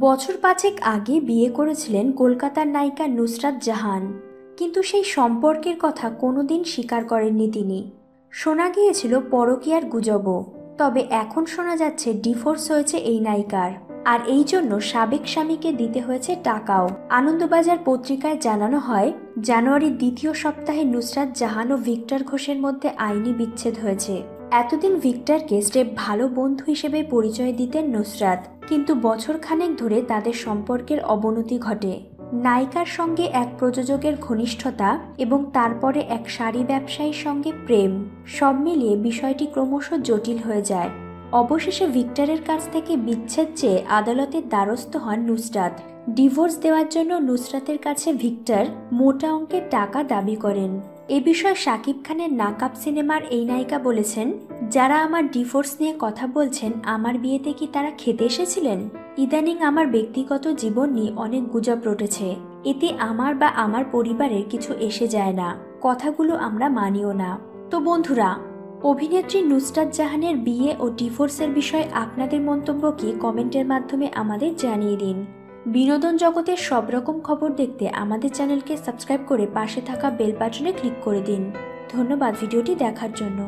বছর পাঁচেক আগে বিয়ে করেছিলেন কলকাতার নায়িকা নুসরাত জাহান। কিন্তু সেই সম্পর্কের কথা কোনোদিন স্বীকার করেননি তিনি। শোনা গিয়েছিল পরকীয়ার গুজবও, তবে এখন শোনা যাচ্ছে ডিভোর্স হয়েছে এই নায়িকার। আর এই জন্য সাবেক স্বামীকে দিতে হয়েছে টাকাও। আনন্দবাজার পত্রিকায় জানানো হয়, জানুয়ারির দ্বিতীয় সপ্তাহে নুসরাত জাহান ও ভিক্টর ঘোষের মধ্যে আইনি বিচ্ছেদ হয়েছে। এতদিন ভিক্টরকে স্টেপ ভালো বন্ধু হিসেবে পরিচয় দিতেন নুসরাত। কিন্তু বছর খানেক ধরে তাদের সম্পর্কের অবনতি ঘটে। নায়িকার সঙ্গে এক প্রযোজকের ঘনিষ্ঠতা এবং তারপরে এক শাড়ি ব্যবসায়ীর সঙ্গে প্রেম, সব মিলিয়ে বিষয়টি ক্রমশ জটিল হয়ে যায়। অবশেষে ভিক্টরের কাছ থেকে বিচ্ছেদ চেয়ে আদালতের দ্বারস্থ হন নুসরাত। ডিভোর্স দেওয়ার জন্য নুসরাতের কাছে ভিক্টর মোটা অঙ্কের টাকা দাবি করেন। এ বিষয়ে শাকিব খানের নাকাব সিনেমার এই নায়িকা বলেছেন, যারা আমার ডিভোর্স নিয়ে কথা বলছেন, আমার বিয়েতে কি তারা খেতে এসেছিলেন? ইদানিং আমার ব্যক্তিগত জীবন নিয়ে অনেক গুজব রটেছে। এতে আমার বা আমার পরিবারের কিছু এসে যায় না। কথাগুলো আমরা মানিও না। তো বন্ধুরা, অভিনেত্রী নুসরাত জাহানের বিয়ে ও ডিভোর্সের বিষয়ে আপনাদের মন্তব্য কি কমেন্টের মাধ্যমে আমাদের জানিয়ে দিন। বিনোদন জগতের সব রকম খবর দেখতে আমাদের চ্যানেলকে সাবস্ক্রাইব করে পাশে থাকা বেল বাটনে ক্লিক করে দিন। ধন্যবাদ ভিডিওটি দেখার জন্য।